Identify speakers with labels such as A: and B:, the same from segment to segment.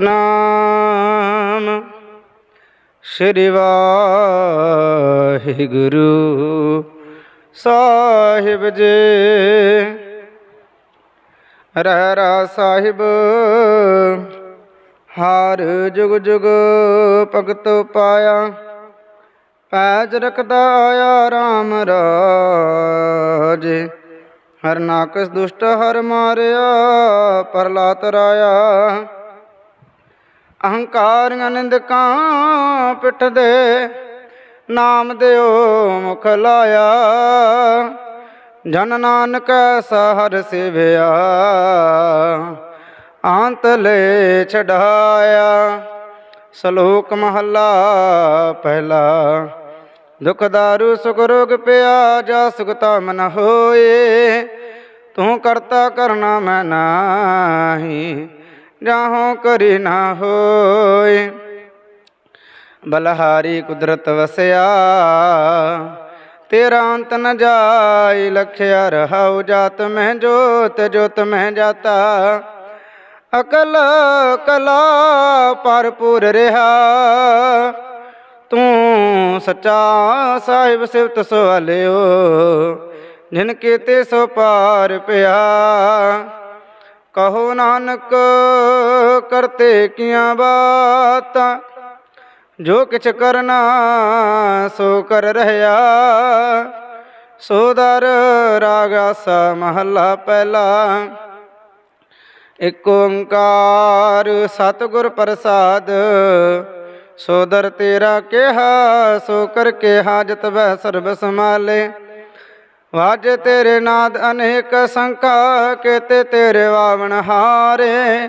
A: ਨਾਮ ਸ਼੍ਰੀ ਵਾਹਿਗੁਰੂ ਸਾਹਿਬ ਜੀ। ਰਹਿਰਾ ਸਾਹਿਬ, ਹਰ ਜੁਗ ਜੁਗ ਭਗਤ ਪਾਇਆ। ਪੈਜ ਰਖਦਾ ਆਇਆ RAM ਰਾਜੇ। ਹਰ ਨਾਕਸ ਦੁਸ਼ਟ ਹਰ ਮਾਰਿਆ ਪਰਲਾਤ ਰਾਇਆ। ਅਹੰਕਾਰ ਨਿੰਦਕਾਂ ਪਿੱਠ ਦੇ ਨਾਮ ਦਿਓ ਮੁਖ ਲਾਇਆ। ਜਨ ਨਾਨਕ ਸਹਰ ਸਿਵਿਆ, ਅੰਤ ਲੈ ਛਡਾਇਆ। ਸ਼ਲੋਕ ਮਹੱਲਾ ਪਹਿਲਾ, ਦੁਖ ਦਾਰੂ ਸੁਖ ਰੋਗ ਪਿਆ, ਜਾ ਸੁਖਤਾ ਮਨ ਹੋਏ। ਤੂੰ ਕਰਤਾ ਕਰਨਾ ਮੈਂ ਨਾਹੀ। ਜਾਹੋਂ ਕਰੀ ਨਾ ਹੋਏ। ਬਲਹਾਰੀ ਕੁਦਰਤ ਵਸਿਆ, ਤੇਰਾ ਅੰਤ ਨ ਜਾਈ ਲਖਿਆ ਰਹਾਉ ਜਾਤ ਮੈਂ ਜੋਤ ਜੋਤ ਮੈਂ ਜਾਤਾ। ਅਕਲ ਕਲਾ ਭਰਪੂਰ ਰਿਹਾ। ਤੂੰ ਸੱਚਾ ਸਾਹਿਬ ਸਿਵਤ ਸਵਾਲਿਓ, ਜਿਨ ਕੀਤੇ ਸੋ ਪਾਰ ਪਿਆ। ਕਹੋ ਨਾਨਕ, ਕਰਤੇ ਕੀਆਂ ਬਾਤਾਂ? ਜੋ ਕਿਛ ਕਰਨਾ, ਸੋ ਕਰ ਰਹਿਆ। ਸੋਦਰ ਰਾਗਾਸਾ ਮਹੱਲਾ ਪਹਿਲਾ। ਇਕ ਓੰਕਾਰ ਸਤਿਗੁਰ ਪ੍ਰਸਾਦ ਸੋਦਰ ਤੇਰਾ ਕਿਹਾ, ਸੋ ਕਰ ਕੇ ਹਾਜਤ ਵੈ ਸਰਬ ਸਮਾਲੇ ਵਾਜ ਤੇਰੇ ਨਾਦ ਅਨੇਕ ਸੰਖਾ, ਕੇਤੇ ਤੇਰੇ ਵਾਵਣ ਹਾਰੇ,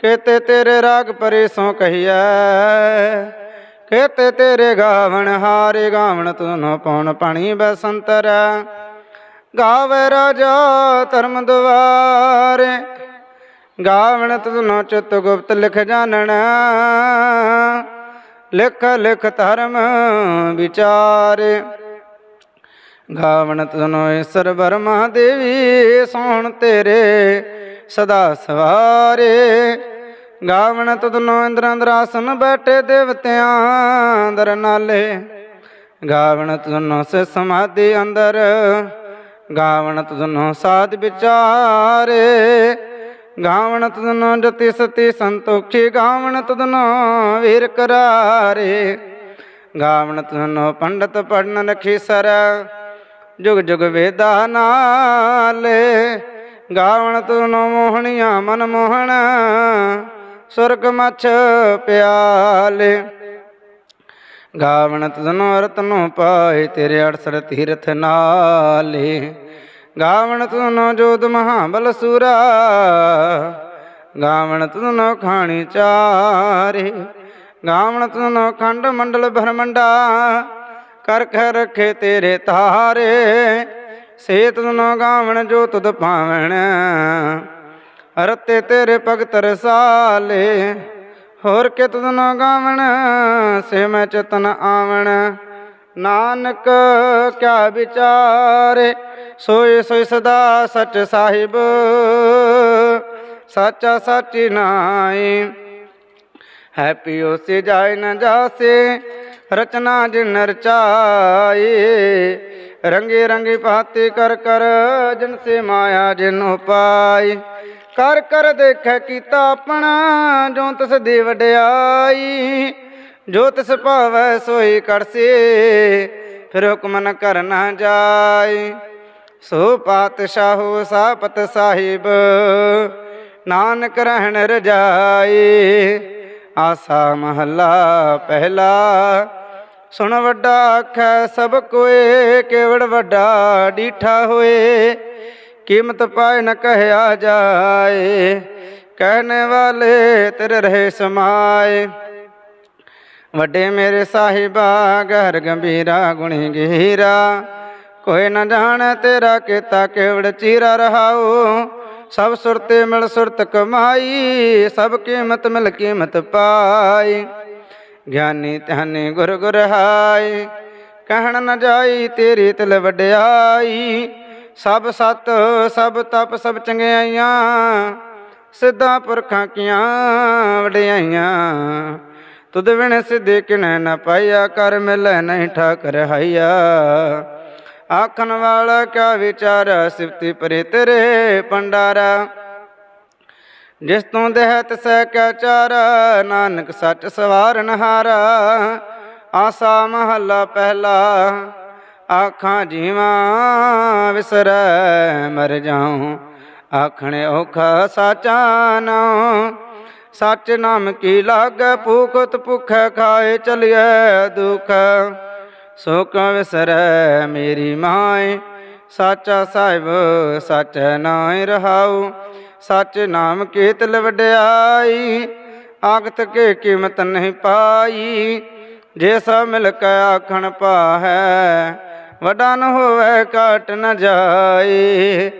A: ਕੇਤੇ ਤੇਰੇ ਰਾਗ ਪਰੇ ਸੋ ਕਹੀਐ, ਕੇਤੇ ਤੇਰੇ ਗਾਵਣ ਹਾਰੇ, ਗਾਵਣ ਤੁਨ ਪਉਣ ਪਾਣੀ ਬਸੰਤਰ। ਗਾਵੇ ਰਾਜਾ ਧਰਮ ਦੁਆਰੇ ਗਾਵਣ ਤੁਨ ਚਿਤ ਗੁਪਤ ਲਿਖ ਜਾਣਨਾ, ਲਿਖ ਲਿਖ ਧਰਮ ਵਿਚਾਰੇ। ਗਾਵਣਤ ਤਨੋ ਈਸ਼ਰ ਬਰਮਾ ਦੇਵੀ ਸੋਹਣ ਤੇਰੇ, ਸਦਾ ਸਵਾਰੇ। ਗਾਵਣਤ ਤਨੋ ਇੰਦਰ ਅੰਦਰਾਸਨ ਬੈਠੇ ਦੇਵਤਿਆਂ ਅੰਦਰ ਨਾਲੇ। ਗਾਵਣਤ ਤਨੋ ਸੇ ਸਮਾਧੀ ਅੰਦਰ ਗਾਵਣ ਤਨੋ ਸਾਧ ਵਿਚਾਰੇ। ਗਾਵਣ ਤਨੋ ਜਤੀ ਸਤੀ ਸੰਤੋਖੀ ਗਾਵਣ ਤਦਨੋ ਵੀਰ ਕਰਾਰੇ। ਗਾਵਣ ਤਨੋ ਪੰਡਤ ਪੜਨ ਲਖੀ ਸਰ ਜੁਗ ਜੁਗ ਵੇਦਾ ਨਾਲੇ, ਗਾਵਣ ਤਨੋ ਮੋਹਣੀਆਂ ਮਨ ਮੋਹਣ, ਸੁਰਗ ਮਛ ਪਿਆਲੇ। ਗਾਵਣ ਤਨੋ ਰਤਨੋ ਪਾਏ ਤੇਰੇ ਅੜਸਰ ਤੀਰਥ ਨਾਲੇ। ਗਾਵਣ ਤਨੋ ਜੋਤ ਮਹਾਬਲ ਸੂਰਾ, ਗਾਵਣ ਤਨੋ ਖਾਣੀ ਚਾਰੇ। ਗਾਵਣ ਤਨੋ ਖੰਡ ਮੰਡਲ ਭਰਮੰਡਾ ਕਰ ਕਰ ਰਖੇ ਤੇਰੇ ਤਾਰੇ, ਸੇਤ ਤਨੋ ਗਾਵਣ ਜੋ ਤੁਧ ਪਾਵਣ ਰਤੇ ਤੇਰੇ ਭਗਤ ਰਸਾਲੇ, ਹੋਰ ਕਿ ਤਨੋ ਗਾਵਣ, ਸੇ ਮੈਂ ਚਤਨ ਆਵਣ। ਨਾਨਕ ਕਿਆ ਵਿਚਾਰੇ, ਸੋਏ ਸੋਏ ਸਦਾ ਸਚ ਸਾਹਿਬ। ਸਾਚਾ ਸਾਚੀ ਨਾਈ ਹੈਪੀ ਉਸੇ ਜਾਏ ਨਾ ਜਾਸੇ ਰਚਨਾ ਜਿਨ ਰਚਾਏ ਰੰਗੇ ਰੰਗੇ ਪਾਤੇ ਕਰ ਕਰ ਜਨ ਸੇ ਮਾਇਆ ਜਿਨ ਉਪਾਈ। ਕਰ ਕਰ ਦੇਖੈ ਕੀਤਾ ਆਪਣਾ, ਜੋ ਤਿਸ ਦੀ ਵਡਿਆਈ। ਜੋ ਤਿਸ ਭਾਵੈ ਸੋਈ ਕਰਸੇ, ਫਿਰ ਹੁਕਮ ਨ ਕਰਨਾ ਜਾਏ ਸੋ ਪਾਤਸ਼ਾਹੋ ਸਾਪਤ ਸਾਹਿਬ, ਨਾਨਕ ਰਹਿਣ ਰਜਾਈ। ਆਸਾ ਮਹੱਲਾ ਪਹਿਲਾ। ਸੁਣ ਵੱਡਾ ਆਖੈ ਸਭ ਕੋਏ, ਕੇਵੜ ਵੱਡਾ ਡੀਠਾ ਹੋਏ। ਕੀਮਤ ਪਾਏ ਨ ਕਹਿਆ ਜਾਏ, ਕਹਿਣੇ ਵਾਲੇ ਤੇਰੇ ਰਹੇ ਸਮਾਏ। ਵੱਡੇ ਮੇਰੇ ਸਾਹਿਬਾ, ਗਹਿਰ ਗੰਭੀਰਾ, ਗੁਣੀ ਗਹੀਰਾ। ਕੋਈ ਨ ਜਾਣ ਤੇਰਾ ਕੀਤਾ, ਕੇਵੜ ਚੀਰਾ ਰਹਾਓ ਸਭ ਸੁਰਤੇ ਮਿਲ ਸੁਰਤ ਕਮਾਈ, ਸਭ ਕੀਮਤ ਮਿਲ ਕੀਮਤ ਪਾਈ। ਗਿਆਨੀ ਧਿਆਨੀ ਗੁਰ ਗੁਰ ਹਾਈ ਕਹਿਣ ਨ ਜਾਈ ਤੇਰੀ ਤਿਲ ਵਡਿਆਈ। ਸਭ ਸਤ, ਸਭ ਤਪ, ਸਭ ਚੰਗਿਆਈਆਂ, ਸਿੱਧਾ ਪੁਰਖਾਂ ਕੀਆਂ ਵਡਿਆਈਆਂ। ਤੁਧ ਵਿਣ ਸਿੱਧੇ ਕਿਨੈ ਨ ਪਾਈਆ ਕਰ ਮਿਲੈ ਨਹੀਂ ਠਾਕਰ ਹਾਈਆ ਆਖਣ ਵਾਲਾ ਕਿਆ ਵਿਚਾਰ ਸਿਫਤੀ ਪਰੇ ਤੇਰੇ ਪੰਡਾਰਾ। ਜਿਸ ਤੋਂ ਦੇਹ ਸਹਿ ਕੈ ਚਾਰ, ਨਾਨਕ ਸੱਚ ਸਵਾਰਨ ਹਾਰਾ ਆਸਾ ਮਹੱਲਾ ਪਹਿਲਾ, ਆਖਾਂ ਜੀਵਾਂ ਵਿਸਰੈ, ਮਰ ਜਾਉ। ਆਖਣੇ ਔਖਾ ਸਾਚਾ ਨਾਉ, ਸੱਚ ਨਾਮ ਕੀ ਲਾਗੈ, ਭੂਖਤ ਭੁਖੈ ਖਾਏ ਚਲਿਐ ਦੁਖ। ਸੋ ਕਾ ਵਿਸਰੈ ਮੇਰੀ ਮਾਏ, ਸਾਚਾ ਸਾਹਿਬ ਸਚ ਨਾਇ ਰਹਾਉ, ਸਚ ਨਾਮ ਕੀਤਲ ਵਡਿਆਈ ਆਗਤ ਕੇ ਕੀਮਤ ਨਹੀਂ ਪਾਈ, ਜੇ ਸਭ ਮਿਲ ਕੇ ਆਖਣ ਪਾਹੈ, ਵਡਾ ਨ ਹੋਵੇ ਕਾਟ ਨ ਜਾਏ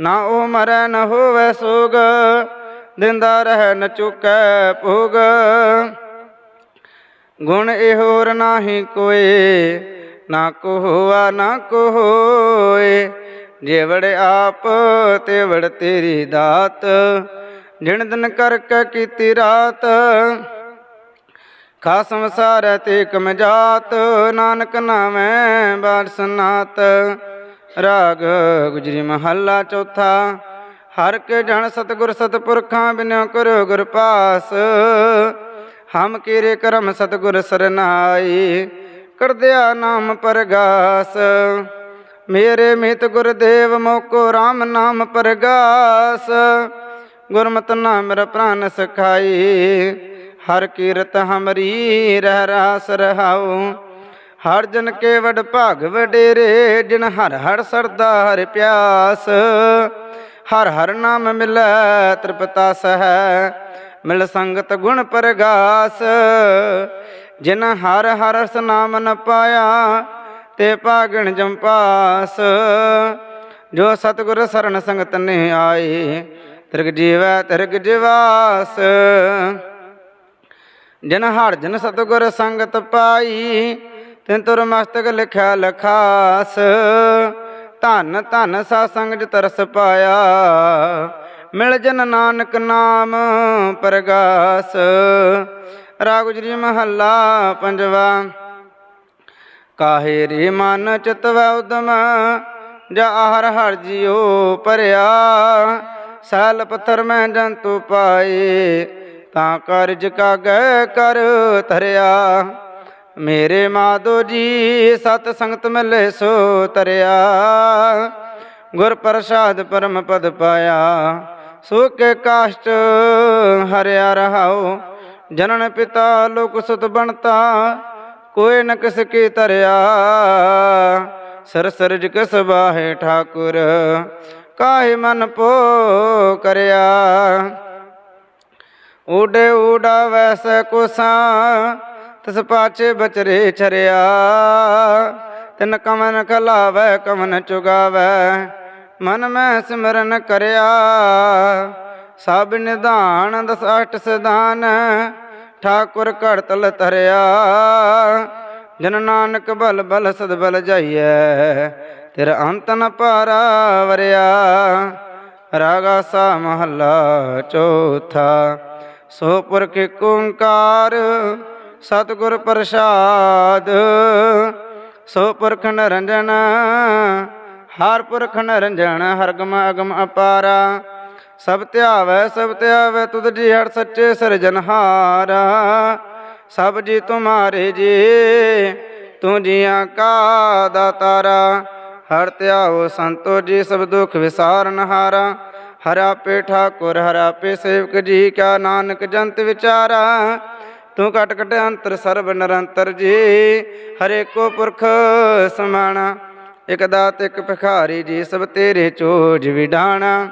A: ਨਾ ਉਹ ਮਰੈ ਨ ਹੋਵੇ ਸੋਗ, ਦਿੰਦਾ ਰਹਿ ਨ ਚੁਕੈ ਭੋਗ। ਗੁਣ ਇਹ ਹੋਰ ਨਾਹੀ ਕੋਏ, ਨਾ ਕੋ ਹੋਆ ਨਾ ਕੋ ਹੋਏ ਜੇਵੜ ਆਪ ਤੇ ਤੇਰੀ ਦਾਤ। ਜਿਣ ਦਿਨ ਕਰਕੇ ਕੀਤੀ ਰਾਤ, ਖਾ ਸੰਸਾਰ ਤੇ ਕਮ ਜਾਤ। ਨਾਨਕ ਨਾਮੈ ਬਾਦ ਸਨਾਤ ਰਾਗ ਗੁਜਰੀ ਮਹੱਲਾ ਚੌਥਾ। ਹਰ ਕੇ ਜਣ ਸਤਗੁਰ ਸਤਪੁਰਖਾਂ ਬਿਨਿਓ ਕਰੋ ਗੁਰ ਪਾਸ। ਹਮ ਕੀਰੇ ਕਰਮ ਸਤਗੁਰ ਸਰਨਾਈ, ਕਰਦਿਆ ਨਾਮ ਪਰਗਾਸ। ਮੇਰੇ ਮਿਤ ਗੁਰਦੇਵ ਮੋਕੋ RAM ਨਾਮ ਪਰਗਾਸ। ਗੁਰਮਤਿ ਨਾਮ ਮੇਰਾ ਪ੍ਰਾਨ ਸਖਾਈ, ਹਰ ਕੀਰਤ ਹਮਰੀ ਰਹਿ ਰਾਸ ਰਹਾਉ। ਹਰ ਜਨ ਕੇ ਵਡ ਭਾਗ ਵਡੇਰੇ, ਜਿਨ ਹਰ ਹਰ ਸਰਦਾ ਹਰ ਪਿਆਸ। ਹਰ ਹਰ ਨਾਮ ਮਿਲੈ ਤ੍ਰਿਪਤਾ ਸਹਿ ਮਿਲ ਸੰਗਤ ਗੁਣ ਪ੍ਰਗਾਸ, ਜਿਨ ਹਰ ਹਰ ਰਸ ਨ ਪਾਇਆ, ਤੇ ਭਾਗਣ ਜੰਪਾਸ ਜੋ ਸਤਿਗੁਰ ਸਰਨ ਸੰਗਤ ਨੇ ਆਏ, ਤਿਰਗ ਜੀਵੈ ਤਿਰਗ ਜਵਾਸ। ਜਿਨ ਹਰ ਜਨ ਸਤਿਗੁਰ ਸੰਗਤ ਪਾਈ, ਤਿਨ ਤੁਰ ਮਸਤਕ ਲਿਖਿਆ ਲਖਾਸ। ਧਨ ਧਨ ਸਾ ਸੰਗ ਜਿ ਤਰਸ ਪਾਇਆ ਮਿਲ ਜਨ ਨਾਨਕ ਨਾਮ ਪ੍ਰਗਾਸ। ਰਾਗੁਜਰੀ ਮਹੱਲਾ ਪੰਜਵਾ, ਕਾਹੇ ਰੇ ਮਨ ਚਿਤਵੈ ਉਦਮ, ਜਾ ਹਰ ਹਰ ਜਿਉ ਪਰਿਆ ਸੈਲ ਪੱਥਰ ਮੈਂ ਜੰਤੂ ਪਾਏ, ਤਾਂ ਕਾਰਜ ਕਾਗੈ ਕਰ ਧਰਿਆ। ਮੇਰੇ ਮਾਧੋ ਜੀ, ਸਤ ਸੰਗਤ ਮਿਲੇ ਸੋ ਤਰਿਆ। ਗੁਰ ਪ੍ਰਸਾਦ ਪਰਮ ਪਦ ਪਾਇਆ। ਸੋ ਕੇ ਕਾਸ਼ਟ ਹਰਿਆ ਰਹਾਓ ਜਨਨ ਪਿਤਾ ਲੋਕ ਸੁਤ ਬਣਤਾ, ਕੋਈ ਨ ਕਿਸ ਕੀ ਤਰਿਆ ਸਰ ਸਰਜ ਕਿਸ ਬਾਹੇ ਠਾਕੁਰ, ਕਾਹੇ ਮਨ ਪੋ ਕਰਿਆ। ਉਡੇ ਉਡਾ ਵੈਸੈ ਕੁਸਾ, ਤਿਸ ਪਾਛੇ ਬਚਰੇ ਛਰਿਆ। ਤਿਨ ਕਮਨ ਖਲਾਵੈ, ਕਮਨ ਚੁਗਾਵੈ। ਮਨ ਮੈਂ ਸਿਮਰਨ ਕਰਿਆ। ਸਭ ਨਿਧਾਨ ਦਸ ਅਠ ਸਦਾਨ ਠਾਕੁਰ ਘੜਤਲ ਤਰਿਆ ਜਨ ਨਾਨਕ ਬਲ ਬਲ ਸਦ ਬਲ ਜਾਈਐ, ਤੇਰਾ ਅੰਤ ਨ ਪਾਰਾ ਵਰਿਆ ਰਾਗਾ ਸਾ ਮਹੱਲਾ ਚੌਥਾ, ਸੋ ਪੁਰਖ ਓੰਕਾਰ, ਸਤਿਗੁਰ ਪ੍ਰਸਾਦ। ਸੋ ਪੁਰਖ ਨਰੰਜਨ ਹਰ ਪੁਰਖ ਨਰੰਜਨ ਹਰਗਮ ਅਗਮ ਅਪਾਰਾ। ਸਭ ਧਿਆਵੈ ਸਭ ਧਿਆਵੈ, ਤੁਧ ਜੀ ਹਰ ਸੱਚੇ ਸਿਰਜਨਹਾਰਾ ਸਭ ਜੀ ਤੁਮਾਰੇ ਜੀ, ਤੂੰ ਜੀਆਂ ਕਾ ਦਾਤਾਰਾ। ਹਰ ਧਿਆਵੋ ਸੰਤੋ ਜੀ, ਸਭ ਦੁਖ ਵਿਸਾਰਨ ਹਾਰਾ। ਹਰਾ ਪੇ ਠਾਕੁਰ, ਹਰਾ ਪੇ ਸੇਵਕ ਜੀ, ਕਾ ਨਾਨਕ ਜੰਤ ਵਿਚਾਰਾ। ਤੂੰ ਘਟ ਘਟ ਅੰਤਰ ਸਰਬ ਨਿਰੰਤਰ ਜੀ ਹਰੇ ਕੋ ਪੁਰਖ ਸਮਾਣਾ। ਇਕ ਦਾਤ ਇਕ ਭਿਖਾਰੀ ਜੀ ਸਭ ਤੇਰੇ ਚੋਜ ਵਿਡਾਣਾ।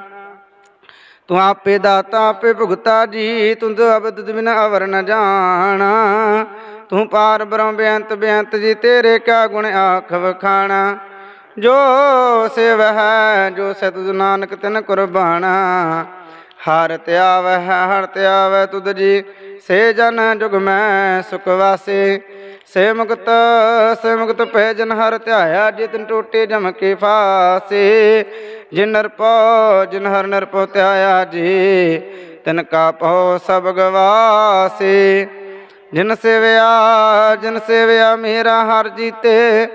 A: ਤੂੰ ਆਪੇ ਦਾਤਾ, ਆਪੇ ਭੁਗਤਾ ਜੀ, ਤੁੰਦ ਅਬਦ ਬਿਨ ਅਵਰ ਨ ਜਾਣਾ। ਤੂੰ ਪਾਰ ਬ੍ਰਹਮ ਬੇਅੰਤ ਬੇਅੰਤ ਜੀ, ਤੇਰੇ ਕਾ ਗੁਣ ਆਖ ਵਖਾਣਾ ਜੋ ਸੇਵ ਹੈ, ਜੋ ਸਤ ਨਾਨਕ ਤਿਨ ਕੁਰਬਾਨਾ ਹਰ ਧਿਆਵੈ ਹਰ ਧਿਆਵੈ ਤੁਧ ਜੀ, ਸੇ ਜਨ ਜੁਗ ਮੈਂ ਸੁਖ ਵਾਸੇ। ਸੇ ਮੁਕਤ ਸੇ ਮੁਕਤ ਪੈ ਜਨ ਹਰ ਧਿਆਇਆ ਜਿਤਨ ਟੋਟੇ ਜਮ ਕੇ ਫਾਸੇ। ਜਿਨ ਨਰਪੋ ਜਿਨ ਹਰ ਨਰਪੋ ਧਿਆਇਆ ਜੀ, ਤਿਨ ਕਾ ਪਉ ਸਭ ਗਵਾਸੇ। ਜਿਨ ਸੇਵਿਆ ਜਿਨ ਸੇਵਿਆ ਮੇਰਾ ਹਰ ਜੀਤੇ,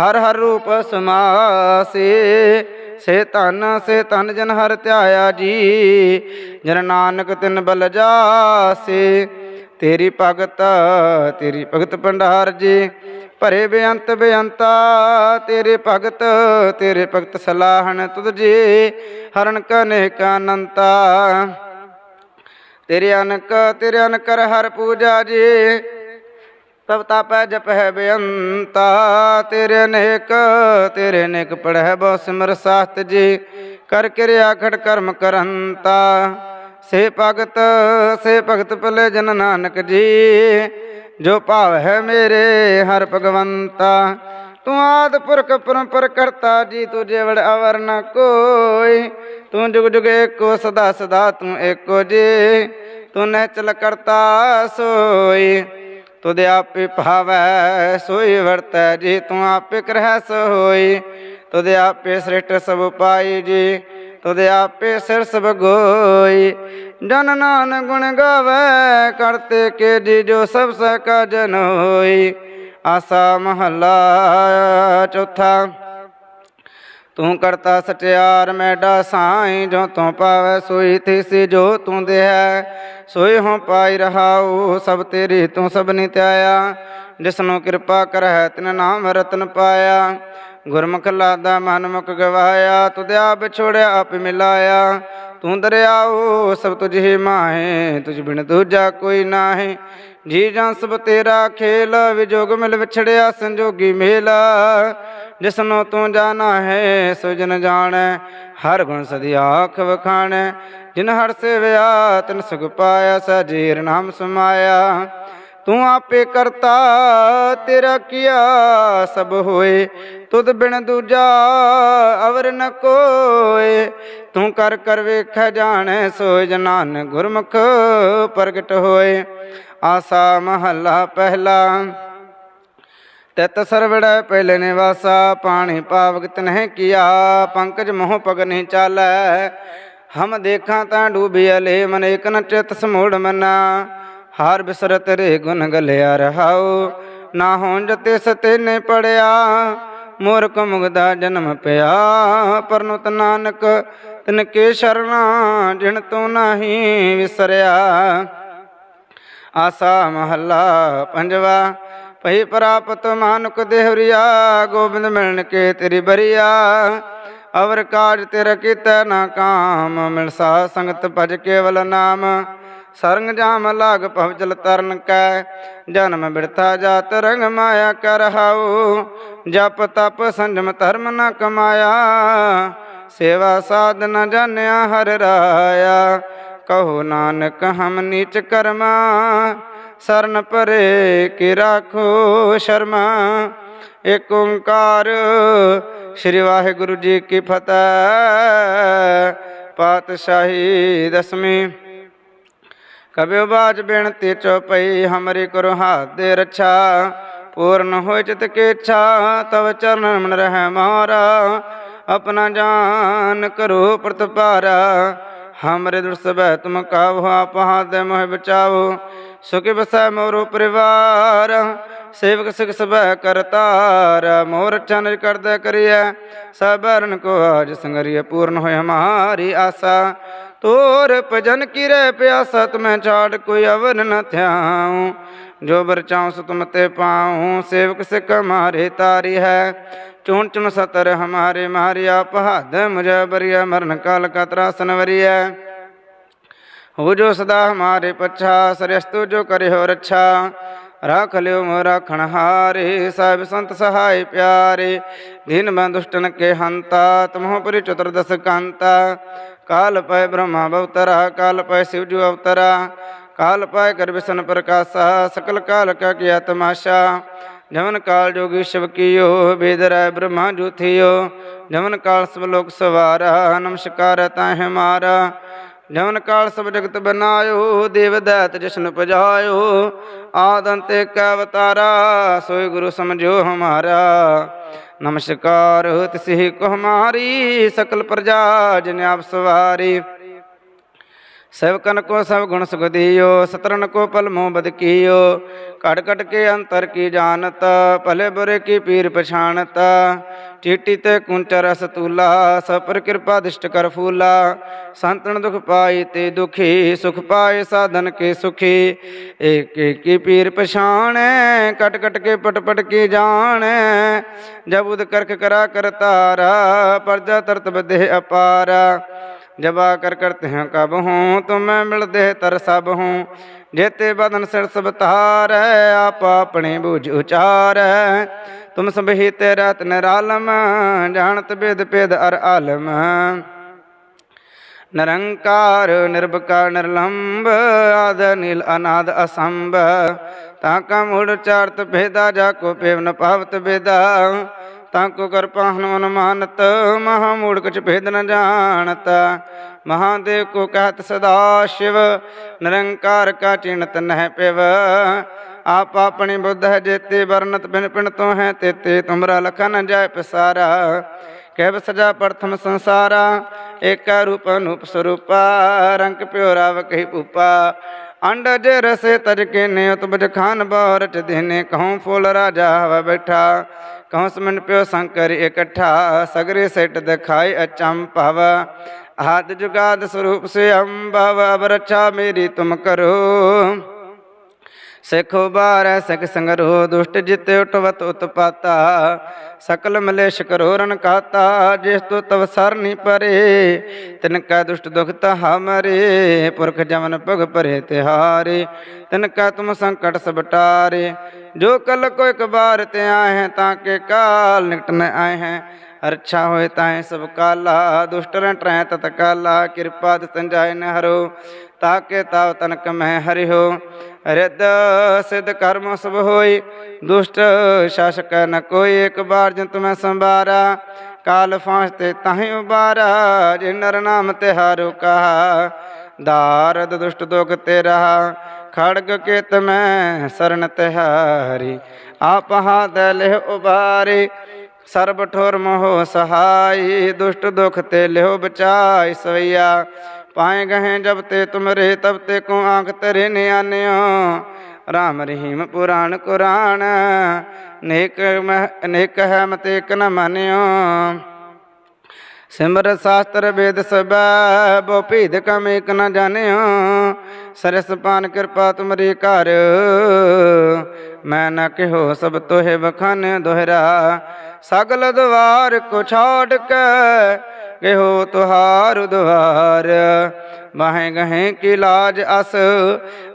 A: ਹਰ ਹਰ ਰੂਪ ਸਮਾਸੇ। ਸੇ ਧਨ ਸੇ ਧਨ ਜਨ ਹਰ ਧਿਆਇਆ ਜੀ, ਜਨ ਨਾਨਕ ਤਿਨ ਬਲ ਜਾਸੇ। ਤੇਰੀ ਭਗਤ ਤੇਰੀ ਭਗਤ ਭੰਡਾਰ ਜੀ, ਭਰੇ ਬੇਅੰਤ ਬੇਅੰਤਾ, ਤੇਰੇ ਭਗਤ ਤੇਰੇ ਭਗਤ ਸਲਾਹਣ ਤੁਧ ਜੀ, ਹਰਨ ਕਨੇਕ ਅਨੰਤਾ ਤੇਰੇ ਅਨਕ, ਤੇਰੇ ਅਨਕਰ ਹਰ ਪੂਜਾ ਜੀ, ਤਬ ਤਾਪੈ ਹੈ ਬੇਅੰਤਾ। ਤੇਰੇ ਅਨੇਕ ਤੇਰੇ ਅਨੇਕ ਪੜਹਿ ਬਹੁ ਸਿਮਰ ਸਾਸਤ ਜੀ, ਕਰ ਕਿਰਿਆ ਖੜ ਕਰਮ ਕਰੰਤਾ। ਸੇ ਭਗਤ ਸੇ ਭਗਤ ਭਲੇ ਜਨ ਨਾਨਕ ਜੀ, ਜੋ ਭਾਵ ਹੈ ਮੇਰੇ ਹਰ ਭਗਵੰਤਾ। ਤੂੰ ਆਦ ਪੁਰਖ ਪਰੰਪਰ ਕਰਤਾ ਜੀ, ਤੁਝੇ ਵੜ ਅਵਰ ਨ ਕੋਈ। ਤੂੰ ਜੁਗ ਜੁਗ ਏਕੋ, ਸਦਾ ਸਦਾ ਤੂੰ ਏਕੋ ਜੀ। ਤੂੰ ਨਹਿਚਲ ਕਰਤਾ ਸੋਈ, ਤੁਧ ਆਪੇ ਭਾਵੈ ਸੋਈ ਵਰਤੈ ਜੀ। ਤੂੰ ਆਪੇ ਕਰਹਿ ਸੋਈ, ਤੁਧ ਆਪੇ ਸ੍ਰਿਸ਼ਟ ਸਭ ਪਾਈ ਜੀ। ਤੁਧ ਆਪੇ ਸਿਰਸ ਸਭ ਜਨ ਨਾਨ ਗੁਣ ਗਾਵੇ, ਕਰਤੇ ਕੇ ਜੀ ਜੋ ਸਭ ਸਕਾ ਜਨ ਹੋਈ। ਆਸਾ ਮਹੱਲਾ ਚੌਥਾ, ਤੂੰ ਕਰਤਾ ਸਚਿਆਰ ਮੈਡਾ ਸਾਈਂ, ਜੋ ਤੂੰ ਪਾਵੈ ਸੋਈ ਥੀਸੀ ਜੋ ਤੂੰ ਦੇਹੈ। ਸੋਈ ਹੋਂ ਪਾਈ ਰਹਾਉ, ਸਭ ਤੇਰੀ ਤੂੰ ਸਭ ਨਿਤਿਆਇਆ ਜਿਸਨੂੰ ਕਿਰਪਾ ਕਰਹਿ ਤਿਨ ਨਾਮ ਰਤਨ ਪਾਇਆ। ਗੁਰਮੁਖ ਲਾਦਾ ਮਨ ਮੁਖ ਗਵਾਇਆ, ਤੁਧ ਆਪ ਛੋੜਿਆ ਆਪ ਮਿਲਾਇਆ। ਤੂੰ ਦਰਿਆਓ, ਸਭ ਤੁਝ ਹੀ ਮਾਹੇ, ਤੁਝ ਬਿਨ ਦੂਜਾ ਕੋਈ ਨਾਹੀ। ਜੀ ਜਾਂ ਸਭ ਤੇਰਾ ਖੇਲ ਵਿਜੋਗ ਮਿਲ ਵਿਛੜਿਆ, ਸੰਜੋਗੀ ਮੇਲ। ਜਿਸਨੂੰ ਤੂੰ ਜਾਣਾ ਹੈ, ਸੋ ਜਨ ਜਾਣੈ, ਹਰ ਗੁਣ ਸਦੀ ਆਖ ਵਖਾਣੈ। ਜਿਨ ਹਰ ਸੇਵਿਆ, ਤਿਨ ਸੁਖ ਪਾਇਆ, ਸਜੀਰ ਨਾਮ ਸਮਾਇਆ। ਤੂੰ ਆਪੇ ਕਰਤਾ, ਤੇਰਾ ਕੀਆ ਸਭ ਹੋਏ। ਤੁਧ ਬਿਨ ਦੂਜਾ ਅਵਰ ਨ ਕੋਏ। ਤੂੰ ਕਰ ਕਰ ਵੇਖ ਜਾਣੈ ਸੋਇ ਜਨਾਨ ਗੁਰਮੁਖ ਪ੍ਰਗਟ ਹੋਏ। ਆਸਾ ਮਹੱਲਾ ਪਹਿਲਾ, ਤਿਤ ਸਰਵੜੈ ਪਹਿਲੇ ਨਿਵਾਸਾ। ਪਾਣੀ ਪਾਵਕ ਤਨਹਿ ਕੀਆ, ਪੰਕਜ ਮੋਹ ਪਗ ਨਹੀਂ ਚਾਲੈ। ਹਮ ਦੇਖਾਂ ਤਾਂ ਡੂਬਿਆ ਲੈ ਮਨ ਇਕ ਨ ਚਿਤ ਸਮੂੜ ਮਨਾ। ਹਾਰ ਬਿਸਰ ਰੇ ਗੁਣ ਗਲਿਆ ਰਹਾਉ। ਨਾ ਹੋਂ ਜਤੇ ਸਤੇ ਨੇ ਪੜਿਆ, ਮੂਰਖ ਮੁਗਦਾ ਜਨਮ ਪਿਆ। ਪਰਨੁਤ ਨਾਨਕ ਤਿਨ ਕੇ ਸ਼ਰਣਾ ਜਿਣ ਤੂੰ ਨਹੀਂ ਵਿਸਰਿਆ। ਆਸਾ ਮਹੱਲਾ ਪੰਜਵਾ, ਭਈ ਪ੍ਰਾਪਤ ਮਾਨੁਕ ਦੇਹਰੀਆ, ਗੋਬਿੰਦ ਮਿਲਣ ਕੇ ਤੇਰੀ ਬਰੀਆ। ਅਵਰ ਕਾਜ ਤੇਰਾ ਕੀਤਾ, ਨਾ ਕਾਮ ਮਿਲਸਾ, ਸੰਗਤ ਭਜ ਕੇਵਲ ਨਾਮ। ਸਰੰਗ ਜਾਮ ਲਾਗ ਭਵ ਜਲ ਤਰਨ ਕੈ। ਜਨਮ ਬਿਰਥਾ ਜਾਤ ਰੰਗ ਮਾਇਆ ਕਰ ਹਾਉ। ਜਪ ਤਪ ਸੰਜਮ ਧਰਮ ਨ ਕਮਾਇਆ। ਸੇਵਾ ਸਾਧ ਨ ਜਾਣਿਆ ਹਰ ਰਾਇਆ। ਕਹੋ ਨਾਨਕ ਹਮ ਨੀਚ ਕਰਮਾ। ਸਰਨ ਪਰੇ ਕਿ ਰਾਖੋ ਸ਼ਰਮਾ। ਏਕ ਓੰਕਾਰ ਸ੍ਰੀ ਵਾਹਿਗੁਰੂ ਜੀ ਕੀ ਫਤਿਹ। ਪਾਤਸ਼ਾਹੀ ਦਸਵੀਂ। ਕਬਿਓ ਬਾਜ ਬੇਨਤੀ ਚਉਪਈ ਹਮਰੀ ਕਰੋ ਹਾਥ ਦੇ ਰੱਛਾ। ਪੂਰਨ ਹੋਇ ਚਿਤ ਕੇ ਇੱਛਾ, ਤਵ ਚਰਨ ਮਨ ਰਹਿ ਮਾਰਾ। ਆਪਣਾ ਜਾਨ ਕਰੋ ਪ੍ਰਤਪਾਰਾ। ਹਮਰੇ ਦੁਰ ਸਬੈ ਤੁਮ ਕਾਵ ਆਪ ਹਾਥ ਮੋਹਿ ਬਚਾਓ ਸੁਖਿ ਬਸੈ ਮੋਰੋ ਪਰਿਵਾਰ, ਸੇਵਕ ਸਿਖ ਸਬੈ ਕਰਤਾਰ ਮੋਰ ਚਨ ਕਰਦਾ ਕਰੀਐ ਸਬਰਨ ਕੋ ਆਜ ਸੰਗਰੀਏ ਪੂਰਨ ਹੋਇ ਹਮਾਰੀ ਆਸਾ। ਤੋਰ ਭਜਨ ਕੀਰੇ ਪਿਆਸਾ, ਤੁਮੈ ਛਾੜ ਕੋਈ ਅਵਰ ਨ ਥਿਆਉ। ਜੋ ਬਰਚਾਉ ਸੋ ਤੁਮ ਤੇ ਪਾਉ, ਸੇਵਕ ਸਿਖ ਹਮਾਰੇ ਤਾਰੀ ਹੈ। ਚੁਣ ਚੁਣ ਸਤਰ ਹਮਾਰੇ, ਮਾਰੀ ਆਪ ਮੁਝੇ ਬਰੀਆ ਮਰਨ ਕਾਲ ਕਤਰਾ ਤਰਾਸਨ ਵਰੀਐ। ਹੋ ਜੋ ਸਦਾ ਹਮਾਰੇ ਪਛਾ ਸਰਸਤੁ ਜੋ ਕਰਿਓ ਰੱਛਾ। ਰਾਖ ਲਿਓ ਮੋ ਰਾਖਣ ਹਾਰੇ, ਸਾਹਿਬ ਸੰਤ ਸਹਾਇ ਪਿਆਰੇ। ਦਿਨ ਮੈਂ ਦੁਸ਼ਟਨ ਕੇ ਹੰਤਾ, ਤਮਹੁ ਪਰਿ ਚਤੁਰਦਸ ਕਾਂਤਾ। ਕਾਲ ਪੈ ਬ੍ਰਹਮਾ ਅਵਤਰਾ ਕਾਲ ਪੈ ਸਿਵ ਜੂ ਅਵਤਰਾ। ਕਾਲ ਪੈ ਕਰ ਪ੍ਰਕਾਸ਼ਾ, ਸਕਲ ਕਾਲ ਕਾ ਕੀਆ ਤਮਾਸ਼ਾ ਜਮਨ ਕਾਲ ਜੋਗੀ ਸ਼ਿਵ ਕੀਓ, ਵੇਦ ਰੈ ਬ੍ਰਹਮਾ ਜੂਥਿਓ ਜਮਨ ਕਾਲ ਸਭ ਲੋਕ ਸਵਾਰਾ, ਨਮਸਕਾਰ ਤਾਹਿ ਮਾਰਾ। ਜਮਨ ਕਾਲ ਸਭ ਜਗਤ ਬਨਾਇਓ, ਦੇਵ ਦੈਤ ਜਸ਼ਨ ਪਜਾਇਓ। ਆਦੰਤੇ ਕੈ ਅਵਤਾਰਾ, ਸੋਈ ਗੁਰੂ ਸਮਝੋ ਹਮਾਰਾ। ਨਮਸਕਾਰ ਤਿਸਹੀ ਕੋ ਹਮਾਰੀ, ਸਕਲ ਪ੍ਰਜਾ ਜਿਨ ਆਪ ਸਵਾਰੀ। सेवकन को सब गुण सुख दियो सतरन को पल मोह बद कियो कट कट के अंतर की जानता भले बुरे की पीर पछानता चीटी ते कुंच रस तूला सब पर कृपा दिष्ट कर फूला संतन दुख पाई ते दुखी सुख पाए साधन के सुखी एक एक की पीर पछाण कट कट के पट पट की जान जब उद करक करा कर तारा परजा तरत बदे अपारा जब आकर करते हैं कब हूँ तुम्हें मिल दे तर सब हूँ जेते बदन सिर सब तार आप अपने बुझ उचार तुम सब ही तेरा निरालम जानत वेद पेद अर आलम निरंकार निर्भकार निर्लंब आद नील अनाद असंभ ताका मूढ़ चार्त भेदा जाको पेव ਤਾਂ ਕੋ ਕਰਪਾ ਹਨੂਨ ਮਾਨਤ, ਮਹਾ ਮੂੜ ਕਛ ਭੇਦ ਨ ਜਾਣਤ। ਮਹਾਦੇਵ ਕੋ ਕਹਤ ਸਦਾ ਸ਼ਿਵ, ਨਿਰੰਕਾਰ ਕਾ ਚਿੰਤ ਨਹਿ ਪਿਵ। ਆਪ ਆਪਣੀ ਬੁੱਧ ਹੈ ਜੇਤੇ ਵਰਨਤ ਬਿਨ ਪਿਣ ਤੋਂ ਹੈ ਤੇਤੇ, ਤੁਮਰਾ ਲਖਾ ਨ ਪਸਾਰਾ। ਕਹਿਬ ਸਜਾ ਪ੍ਰਥਮ ਸੰਸਾਰਾ, ਏਕਾ ਰੂਪ ਅਨੂਪ ਸਰੂਪਾ, ਰੰਗ ਪਿਓ ਰਾਵ ਕਹਿ ਪੂਪਾ ਅੰਡਜ ਰਸੇ ਤਜ ਕੇ ਨੇ ਉਤਬਜ ਖਾਨ ਬਹਰਚ ਦੇਨੇ, ਕਹਉ ਫੁੱਲ ਰਾਜਾ ਹਵਾ ਬੈਠਾ। ਕਹਉ ਸਮਨ ਪਿਓ ਸੰਕਰ ਇਕੱਠਾ, ਸਗਰੇ ਸਿੱਟ ਦਿਖਾਈ ਅਚੰਭਵ ਆਦ ਜੁਗਾਦ ਸਰੂਪ ਸੇ ਅੰਭਵ ਅਬ ਰਛਾ ਮੇਰੀ ਤੁਮ ਕਰੋ। ਸਿਖੋ ਬਾਰੈ ਸਿਖ ਸੰਗਰੋ ਦੁਸ਼ਟ ਜਿਤੇ ਉਠਵਤ ਉਤਪਾਤਾ। ਸਕਲ ਮਲੇਸ਼ ਕਰੋ ਰਨ ਕਾਤਾ, ਜਿਸ ਤੋ ਤਵ ਸਰਨੀ ਪਰੇ। ਤਿਨ ਕਾ ਦੁਸ਼ਟ ਦੁਖ ਤਹਾ ਮਰੇ, ਪੁਰਖ ਜਮਨ ਭਗ ਪਰੇ ਤਿਹਾਰੇ। ਤਿਨ ਕਾ ਤੁਮ ਸੰਕਟ ਸਭ ਟਾਰੇ, ਜੋ ਕਲ ਕੋ ਇੱਕ ਬਾਰ ਤੇ ਆਏ ਹੈ, ਤਾਂ ਕੇ ਕਾਲ ਨਿਕਟ ਨ ਆਏ ਹੈ। ਅਰਛਾ ਹੋਏ ਤਾਏ ਸਭ ਕਾਲਾ, ਦੁਸ਼ਟ ਰਨ ਟਰੈ ਤਤ ਕਾਲਾ। ਕਿਰਪਾ ਦਿ ਜਾਏ ਨ ਹਰੋ ਤਾਕੇ ਤਾਵ ਤਨਕ ਮੈਂ ਹੋ ਰਿਦ ਸਿਧ ਕਰਮ ਸਭ ਹੋਈ, ਦੁਸ਼ਟ ਸ਼ਾਸਕ ਨ ਕੋਈ, ਇੱਕ ਬਾਰ ਜੰਤ ਮੈਂ ਸੰਭਾਰਾ। ਕਾਲ ਫਾਂਸ ਤੇ ਤਾਹੀ ਉਬਾਰਾ ਜੇ ਨਰ ਨਾਮ ਤੇ ਹਾਰੂ ਕਹਾ ਦਾਰਦ ਦੁਸ਼ਟ ਦੁਖ ਤੇ ਰਹਾ, ਖੜਗ ਕੇਤ ਮੈਂ ਸਰਨ ਤਿਹਾਰੀ ਆਪ ਹਾਦ ਲਿਹ ਉਬਾਰੇ, ਸਰਬ ਠੋਰ ਮੋਹ ਸਹਾਈ। ਦੁਸ਼ਟ ਦੁਖ ਤੇ ਲਿਓ ਬਚਾਈ ਸਵਈਆ। ਪਾਏ ਗਏ ਜਬ ਤੇ ਤੁਮਰੇ ਤਬ ਤੇ ਕੋ ਆਂਖ ਤਰੇ ਨਿਆਨਿਓ ਰਾਮ ਰਹੀਮ ਪੁਰਾਣ ਕੁਰਾਨ, ਨੇਕ ਮਹਿ ਅਨੇਕ ਹੈ ਮਤੇ ਨ ਮਾਨਿਓ। ਸਿਮਰ ਸ਼ਾਸਤਰ ਵੇਦ ਸਬੈ ਬੋ ਭੇਦ ਕਮ ਇਕ ਨ ਜਾਣਿਓ। ਸਰਸ ਪਾਨ ਕਿਰਪਾ ਤੁਮਰੀ ਘਰ, ਮੈਂ ਨ ਕਿਹੋ ਸਭ ਤੋਹਿ ਬਖਨ ਦੁਹਰਾ। ਸਗਲ ਦਵਾਰ ਕੋ ਛਾੜ ਕੇ, ਕਿਹੋ ਤੁਹਾਰ ਦੁਆਰ ਬਾਹੇ ਗਹੇ ਕੀ ਲਾਜ ਅਸ,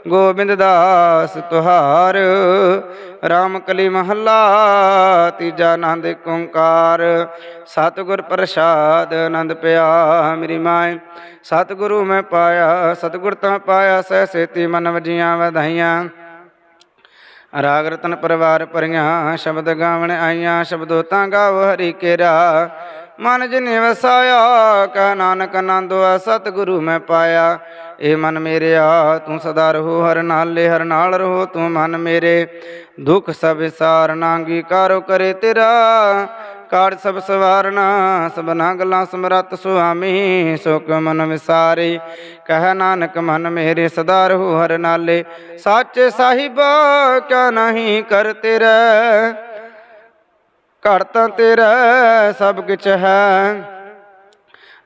A: ਗੋਬਿੰਦ ਦਾਸ ਤੁਹਾਰ। ਰਾਮ ਕਲੀ ਮਹੱਲਾ, ਤੀਜਾ ਆਨੰਦ ਏਕ ਓੰਕਾਰ। ਸਤਿਗੁਰ ਪ੍ਰਸਾਦ ਆਨੰਦ ਪਿਆ ਮੇਰੀ ਮਾਏ। ਸਤਿਗੁਰੂ ਮੈਂ ਪਾਇਆ, ਸਤਿਗੁਰ ਤਾਂ ਪਾਇਆ, ਸਹਿ ਸੇਤੀ ਮਨ ਵਜੀਆਂ ਵਧਾਈਆਂ। ਰਾਗ ਰਤਨ ਪਰਿਵਾਰ ਪਰੀਆਂ ਸ਼ਬਦ ਗਾਵਣ ਆਈਆਂ ਸ਼ਬਦੋ ਤਾਂ ਗਾਵ ਹਰੀ ਕੇਰਾ। ਮਨ ਜਿਨੇ ਵਸਾਇਆ ਕਹ ਨਾਨਕ ਆਨੰਦੋ ਸਤਿਗੁਰੂ ਮੈਂ ਪਾਇਆ। ਏ ਮਨ ਮੇਰਿਆ, ਤੂੰ ਸਦਾ ਰਹੋ, ਹਰ ਨਾਲੇ ਹਰ ਨਾਲ ਰਹੋ, ਤੂੰ ਮਨ ਮੇਰੇ। ਦੁੱਖ ਸਭ ਵਿਸਾਰ ਨਾਂਗੀ ਕਾਰੋ ਕਰੇ ਤੇਰਾ। ਕਾੜ ਸਭ ਸਵਾਰਨਾ, ਸਭਨਾ ਗੱਲਾਂ ਸਮਰਤ ਸੁਆਮੀ, ਸੁਖ ਮਨ ਵਿਸਾਰੇ। ਕਹਿ ਨਾਨਕ, ਮਨ ਮੇਰੇ, ਸਦਾ ਰਹੋ, ਹਰ ਨਾਲੇ। ਸੱਚ ਸਾਹਿਬਾ, ਕਿਆ ਨਹੀਂ ਕਰ ਤੇਰਾ। ਘਰ ਤਾਂ ਤੇਰਾ ਸਭ ਕਿਛ ਹੈ।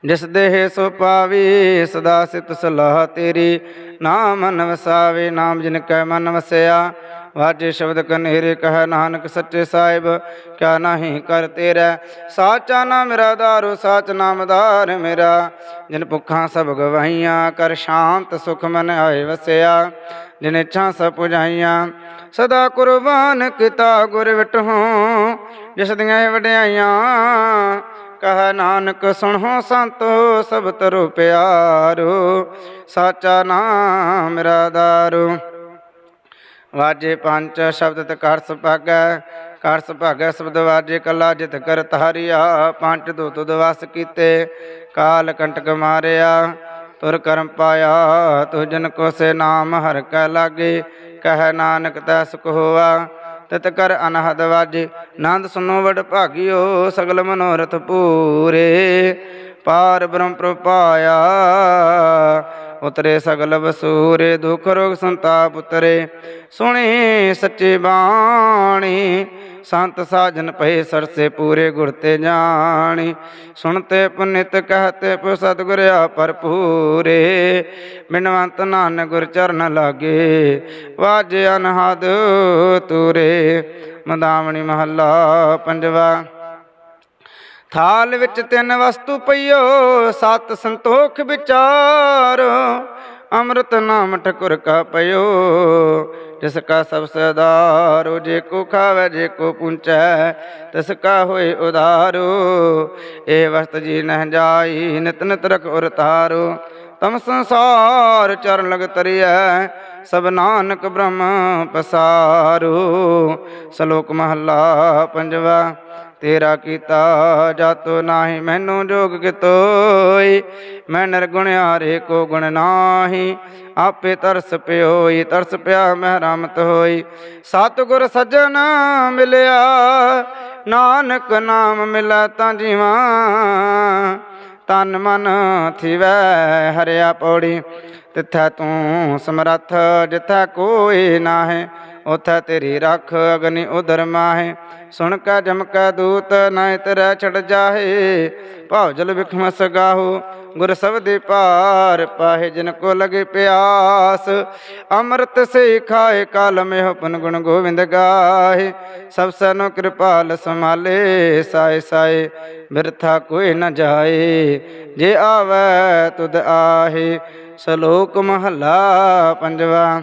A: ਜਿਸ ਦੇਹ ਸੋ ਪਾਵੀ, ਸਦਾ ਸਿਤ ਸਲਾਹ ਤੇਰੀ। ਨਾਮ ਮਨ ਵਸਾਵੇ, ਨਾਮ ਜਿਨ ਕੈ ਮਨ ਵਸਿਆ। ਵਾਜੇ ਸ਼ਬਦ ਕਨੇਰੇ ਕਹਿ ਨਾਨਕ ਸੱਚੇ ਸਾਹਿਬ, ਕਿਆ ਨਹੀਂ ਕਰ ਤੇਰਾ। ਸਾਚਾ ਨਾਮ ਮੇਰਾ ਦਾਰੂ, ਸਾਚ ਨਾਮਦਾਰ ਮੇਰਾ। ਜਿਨ ਭੁੱਖਾਂ ਸਭ ਗਵਾਈਆਂ ਕਰ ਸ਼ਾਂਤ ਸੁਖ ਮਨ ਆਏ ਵਸਿਆ। ਜਿਨ ਇੱਛਾ ਸਭ ਪੁਜਾਈਆਂ ਸਦਾ ਕੁਰਬਾਨ ਕੀਤਾ ਗੁਰ ਵਿਟਹੋਂ, ਜਿਸ ਦੀਆਂ ਇਹ ਵਡਿਆਈਆਂ, ਕਹ ਨਾਨਕ ਸੁਣੋ ਸੰਤੋ ਸਭ ਤਰੋ ਪਿਆਰੋ, ਸਾਚਾ ਨਾਮ ਮੇਰਾ ਦਾਰੂ ਵਾਜੇ ਪੰਚ ਸ਼ਬਦ ਤੇ ਕਰ ਸੁਭਾਗੈ ਕਰ ਸੁਭਾਗੈ ਸ਼ਬਦ ਵਾਜੇ ਕਲਾ ਜਿਤ ਕਰ ਤਾਰਿਆ ਪੰਜ ਦੋ ਤੁਦ ਵਸ ਕੀਤੇ, ਕਾਲ ਕੰਟਕ ਮਾਰਿਆ, ਤੁਰ ਕਰਮ ਪਾਇਆ ਤੁ ਜਨ ਕੋ ਸੇ ਨਾਮ ਹਰ ਕੈ ਲਾਗੇ ਕਹਿ ਨਾਨਕ ਤੈ ਸੁਖ ਹੋਆ, ਤਤ ਕਰ ਅਨਹਦ ਵਾਜੇ। ਨੰਦ ਸੁਨੋ ਵਡ ਭਾਗਿਓ, ਸਗਲ ਮਨੋਰਥ ਪੂਰੇ। ਪਾਰ ਬ੍ਰਹਮ ਪ੍ਰਪਾਇਆ ਉਤਰੇ ਸਗਲ ਵਸੂਰੇ, ਦੁਖ ਰੋਗ ਸੰਤਾਪ ਉਤਰੇ। ਸੁਣੀ ਸੱਚੀ ਬਾਣੀ ਸੰਤ ਸਾਜਨ ਪਏ ਸਰਸੇ ਪੂਰੇ ਗੁਰ ਤੇ ਜਾਣੀ। ਸੁਣਤੇ ਪੁਨਿਤ ਕਹਤੇ ਪੁ ਸਤਿਗੁਰਿਆ ਭਰਪੂਰੇ। ਬਿਨਵੰਤ ਨਾਨਕ ਗੁਰ ਚਰਨ ਲਾਗੇ, ਵਾਜ ਅਨਹਦ ਤੂਰੇ। ਮਦਾਵਣੀ ਮਹੱਲਾ ਪੰਜਵਾ। ਥਾਲ ਵਿੱਚ ਤਿੰਨ ਵਸਤੂ ਪਈਓ, ਸਤ ਸੰਤੋਖ ਵਿਚਾਰ। ਅੰਮ੍ਰਿਤ ਨਾਮ ਠਕੁਰ ਕਾ ਪਇਓ ਜਿਸ ਕਾ ਸਭ ਸਦਾਰੂ ਜੇ ਕੋ ਖਾਵੇ, ਜੇ ਕੋ ਪੁੰਚੈ, ਤਿਸ ਕਾ ਹੋਏ ਉਧਾਰੋ ਏ ਵਸਤ ਜੀ ਨਹਿ ਜਾਈ, ਨਿਤ ਨਿਤ ਰਖ ਉਰ ਤਾਰੋ। ਤਮ ਸੰਸਾਰ ਚਰਨ ਲਗ ਤਰਿਐ, ਸਭ ਨਾਨਕ ਬ੍ਰਹਮ ਪਸਾਰੂ। ਸ਼ਲੋਕ ਮਹੱਲਾ ਪੰਜਵਾ। ਤੇਰਾ ਕੀਤਾ ਜਾਤੋ ਨਾਹੀ, ਮੈਨੂੰ ਜੋਗ ਕਿਤੋਈ, ਮੈਂ ਨਿਰਗੁਣਿਆਰੇ ਕੋ ਗੁਣ ਨਾਹੀ। ਆਪੇ ਤਰਸ ਪਿਓਈ, ਤਰਸ ਪਿਆ ਮੈਂ ਰਾਮਤ ਹੋਈ। ਸਤਿਗੁਰ ਸੱਜਣ ਮਿਲਿਆ, ਨਾਨਕ ਨਾਮ ਮਿਲਾ ਤਾਂ ਜੀਵਾਂ। ਤਨ ਮਨ ਥਿਵੈ ਹਰਿਆ ਪੌੜੀ, ਤਿੱਥੈ ਤੂੰ ਸਮਰੱਥ, ਜਿੱਥੈ ਕੋਈ ਨਾਹੀ। ਉਥੈ ਤੇਰੀ ਰੱਖ ਅਗਨੀ ਉਦਰ ਮਾਹੇ। ਸੁਣ ਜਮ ਕਾ ਦੂਤ ਨਾਇ ਤੇਰਾ ਛੜ ਜਾਹੇ। ਭਾਵ ਜਲ ਵਿਖਮ ਸਗਾਹੋ ਗੁਰ ਸਬਦੇ ਪਾਰ ਪਾਹੇ ਜਿਨ ਕੋ ਲਗੇ ਪਿਆਸ। ਅੰਮ੍ਰਿਤ ਸੇ ਖਾਏ, ਕਾਲ ਮੇਹ ਪਨ ਗੁਣ ਗੋਵਿੰਦ ਗਾਏ ਸਭ ਸਨੋ ਕਿਰਪਾਲ ਸੰਭਾਲੇ, ਸਾਏ ਸਾਏ ਬਿਰਥਾ ਕੋਈ ਨ ਜਾਏ। ਜੇ ਆਵੈ ਤੁਧ ਆਹੇ, ਸ਼ਲੋਕ ਮਹੱਲਾ ਪੰਜਵਾ।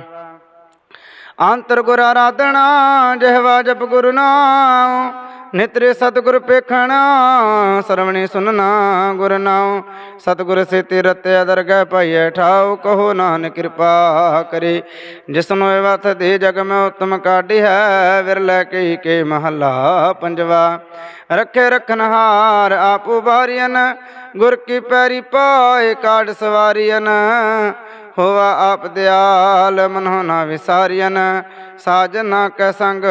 A: ਅੰਤਰ ਗੁਰ ਆਰਾਧਣਾ ਜਿਹਵਾ ਜਪ ਗੁਰੂ ਨਾਮ ਨਿਤਰੇ ਸਤਿਗੁਰ ਪੇਖਣਾ, ਸਰਵਣੀ ਸੁਨਣਾ ਗੁਰ ਨਾਮ ਸਤਿਗੁਰ ਸੇ ਤਿਰਤਿ ਦਰਗਹਿ ਪਾਈਐ ਠਾਉ, ਕਹੋ ਨਾਨਕ ਕਿਰਪਾ ਕਰੇ। ਜਿਸਨੂੰ ਇਹ ਦੇ ਜਗ ਮੈਂ ਉਤਮ ਕਾਢੀ ਹੈ ਵਿਰਲੇ ਕਈ ਕੇ ਮਹੱਲਾ ਪੰਜਵਾ। ਰੱਖੇ ਰਖਨਹਾਰ ਆਪੂ ਬਾਰੀਅਨ ਗੁਰ ਕੀ ਪੈਰੀ ਪਾਏ ਕਾਢ ਸਵਾਰੀਅਨ ਹੋਵਾ ਆਪ ਦਿਆਲ ਮਨੋ ਨਾ ਵਿਸਾਰੀਅਨ ਸਾਜਨਾ ਕੈ ਸੰਗ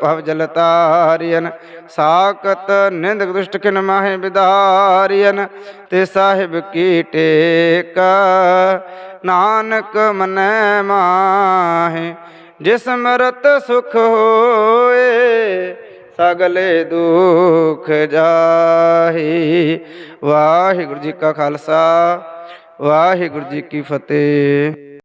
A: ਭਵ ਜਲ ਤਾਰੀਅਨ ਸਾਕਤ ਨਿੰਦ ਦੁਸ਼ਟ ਕਿਨ ਮਾਹੇ ਵਿਦਾਰੀਅਨ ਤੇ ਸਾਹਿਬ ਕੀ ਟੇਕ? ਨਾਨਕ ਮਨੈ ਮਾਹੇ, ਜਿਸ ਮਰਤ ਸੁਖ ਹੋਏ, ਸਗਲੇ ਦੁਖ ਜਾਹੀ। ਵਾਹਿਗੁਰੂ ਜੀ ਕਾ ਖਾਲਸਾ। ਵਾਹਿਗੁਰੂ ਜੀ ਕੀ ਫਤਿਹ।